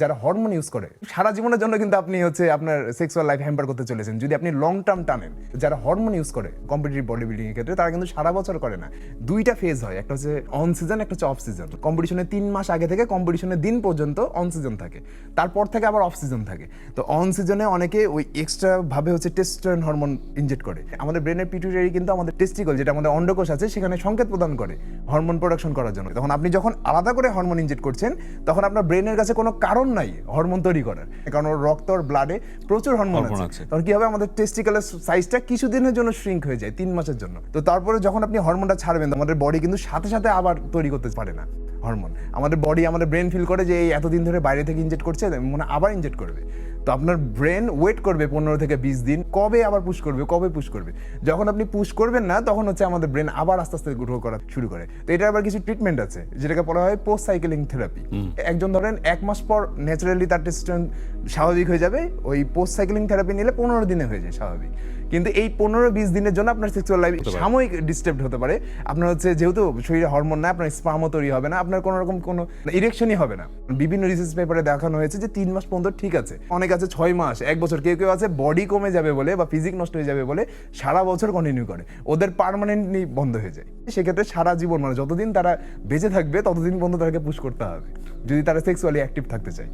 যারা hormone use করে, সারা জীবনের জন্য কিন্তু আপনি হচ্ছে আপনার সেক্সুয়াল লাইফ হ্যাম্পার করতে চলেছেন। যদি আপনি লং টার্ম টানেন, যারা হরমোন ইউজ করে কম্পিটিটিভ বডি বিল্ডিং এর ক্ষেত্রে, তারা কিন্তু সারা বছর করে না। দুইটা ফেজ হয়, একটা হচ্ছে অন সিজন একটা হচ্ছে অফ সিজন কম্পিটিশনের তিন মাস আগে থেকে কম্পিটিশনের দিন পর্যন্ত অন সিজন থাকে। তারপর থেকে আবার অফ সিজন থাকে। তো অন সিজনে অনেকে ওই এক্সট্রা ভাবে হচ্ছে টেস্টোস্টেরন হরমোন ইনজেক্ট করে। আমাদের ব্রেনের পিটুইটারি কিন্তু আমাদের টেস্টিকল যেটা আমাদের অন্ডকোষ আছে, সেখানে সংকেত প্রদান করে হরমোন প্রোডাকশন করার জন্য। তখন আপনি যখন আলাদা করে হরমোন ইনজেক্ট করছেন, তখন আপনার ব্রেনের কাছে কোনো কারণ নাই হরমোন তৈরি করার। কারণ ওর রক্ত আর ব্লাডে প্রচুর হরমোন আছে। তখন কি হবে? আমাদের টেস্টিক্যালের সাইজটা কিছুদিনের জন্য শ্রিঙ্ক হয়ে যায় তিন মাসের জন্য। তো তারপরে যখন আপনি হরমোনটা ছাড়বেন আমাদের বডি কিন্তু সাথে সাথে আবার তৈরি করতে পারে না হরমোন। আমাদের বডি আমাদের ব্রেন ফিল করে যে এই এতদিন ধরে বাইরে থেকে ইনজেক্ট করছে মনে আবার ইনজেক্ট করবে। তো আপনার ব্রেন ওয়েট করবে পনেরো থেকে বিশ দিন কবে আবার পুশ করবে কবে পুশ করবে? যখন আপনি পুশ করবেন না তখন হচ্ছে আমাদের ব্রেন আবার আস্তে আস্তে গ্রো করা শুরু করে। তো এটার আবার কিছু ট্রিটমেন্ট আছে যেটাকে বলা হয় পোস্ট সাইকেলিং থেরাপি একজন ধরেন এক মাস পর ন্যাচারালি তার টেস্টোস্টেরন স্বাভাবিক হয়ে যাবে ওই পোস্ট সাইকেলিং থেরাপি নিলে পনেরো দিনে হয়ে যায় স্বাভাবিক। কিন্তু এই পনেরো বিশ দিনের জন্য আপনার সেক্সুয়াল লাইফ সাময়িক ডিস্টার্ব হতে পারে। আপনার হচ্ছে যেহেতু শরীরে হরমোন না আপনার স্পামও তৈরি হবে না আপনার কোনো রকম কোনো ইরেকশনই হবে না। বিভিন্ন রিসার্চ পেপারে দেখানো হয়েছে যে তিন মাস পর্যন্ত ঠিক আছে। অনেক আছে ছয় মাস, এক বছর। কেউ কেউ আছে বডি কমে যাবে বলে বা ফিজিক নষ্ট হয়ে যাবে বলে সারা বছর কন্টিনিউ করে। ওদের পারমানেন্টলি বন্ধ হয়ে যায়। সেক্ষেত্রে সারা জীবন মানে যতদিন তারা বেঁচে থাকবে, ততদিন বন্ধ তাদেরকে পুশ করতে হবে। যদি তারা সেক্সুয়ালি অ্যাক্টিভ থাকতে চায়।